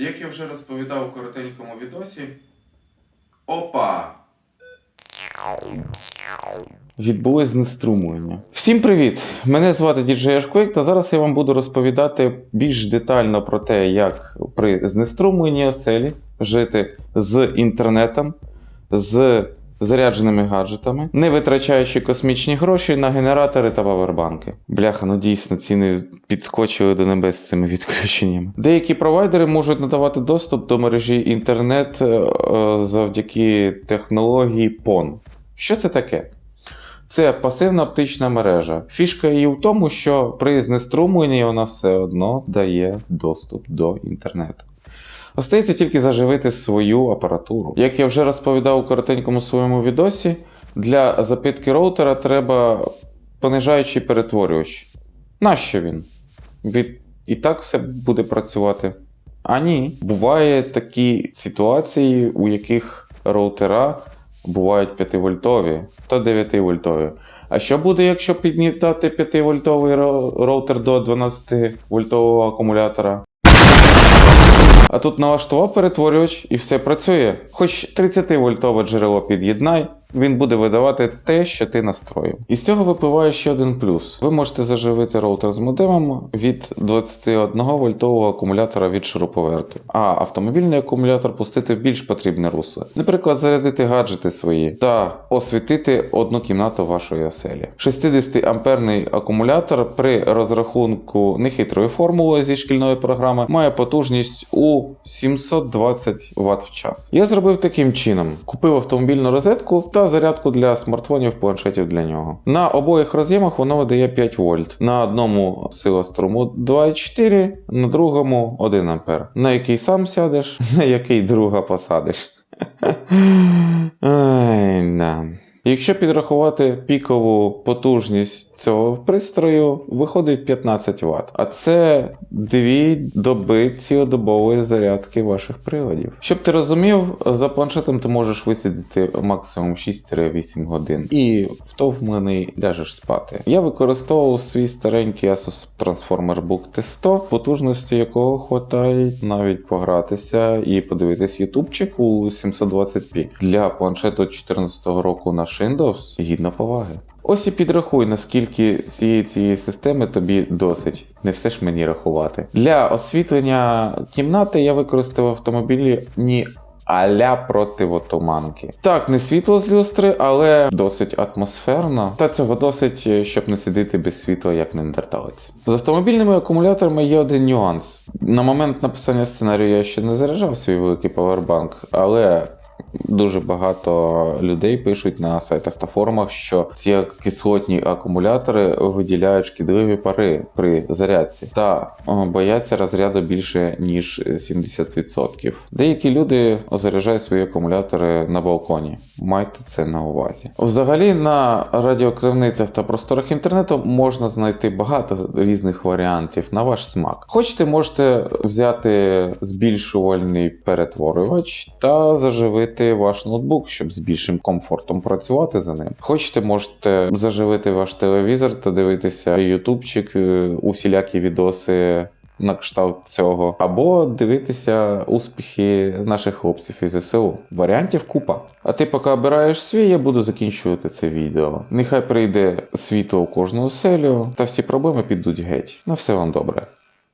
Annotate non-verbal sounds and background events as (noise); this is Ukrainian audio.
Як я вже розповідав у коротенькому відосі. Опа! Відбулось знеструмлення. Всім привіт! Мене звати Діджей Ашквейк, та зараз я вам буду розповідати більш детально про те, як при знеструмленні оселі жити з інтернетом, з зарядженими гаджетами, не витрачаючи космічні гроші на генератори та павербанки. Бляха, ну дійсно ціни підскочили до небес з цими відключеннями. Деякі провайдери можуть надавати доступ до мережі інтернет е, завдяки технології PON. Що це таке? Це пасивна оптична мережа. Фішка її в тому, що при знеструмленні вона все одно дає доступ до інтернету. Остається тільки заживити свою апаратуру. Як я вже розповідав у коротенькому своєму відосі, для запитки роутера треба понижаючий перетворювач. Нащо він? Від... І так все буде працювати. А ні, буває такі ситуації, у яких роутера бувають 5 вольтові та 9 вольтові. А що буде, якщо піднітати 5 вольтовий роутер до 12 вольтового акумулятора? А тут налаштував перетворювач і все працює. Хоч 30 вольтове джерело під'єднай, він буде видавати те, що ти настроїв. І з цього випливає ще один плюс. Ви можете заживити роутер з модемом від 21 вольтового акумулятора від шуруповерту, а автомобільний акумулятор пустити в більш потрібне русло. Наприклад, зарядити гаджети свої та освітити одну кімнату вашої оселі. 60 амперний акумулятор при розрахунку нехитрою формулою зі шкільної програми має потужність у 720 Вт в час. Я зробив таким чином: купив автомобільну розетку та зарядку для смартфонів, планшетів для нього. На обоїх роз'ємах воно видає 5 вольт. На одному сила струму 2,4, на другому 1 ампер. На який сам сядеш, (laughs) на який друга посадиш. (laughs) Ай, да. Якщо підрахувати пікову потужність цього пристрою, виходить 15 Вт. А це дві доби цілодобової зарядки ваших приладів. Щоб ти розумів, за планшетом ти можеш висидіти максимум 6-8 годин і втовмлений ляжеш спати. Я використовував свій старенький Asus Transformer Book T100, потужності якого хватає навіть погратися і подивитись ютубчик у 720p. Для планшету 2014 року на Windows гідно поваги. Ось і підрахуй, наскільки цієї цієї системи тобі досить. Не все ж мені рахувати. Для освітлення кімнати я використав автомобілі ні аля противотуманки. Так, не світло з люстри, але досить атмосферно. Та цього досить, щоб не сидіти без світла, як неандерталець. З автомобільними акумуляторами є один нюанс. На момент написання сценарію я ще не заряджав свій великий павербанк, але Дуже багато людей пишуть на сайтах та форумах, що ці кислотні акумулятори виділяють шкідливі пари при зарядці та бояться розряду більше ніж 70%. Деякі люди заряджають свої акумулятори на балконі. Майте це на увазі. Взагалі на радіокривницях та просторах інтернету можна знайти багато різних варіантів на ваш смак. Хочете, можете взяти збільшувальний перетворювач та заживити ваш ноутбук, щоб з більшим комфортом працювати за ним. Хочете, можете заживити ваш телевізор та дивитися ютубчик, е, усілякі відоси. На кшталт цього, або дивитися успіхи наших хлопців із ЗСУ. Варіантів купа. А ти поки обираєш свій, я буду закінчувати це відео. Нехай прийде світло у кожну оселю, та всі проблеми підуть геть. На все вам добре.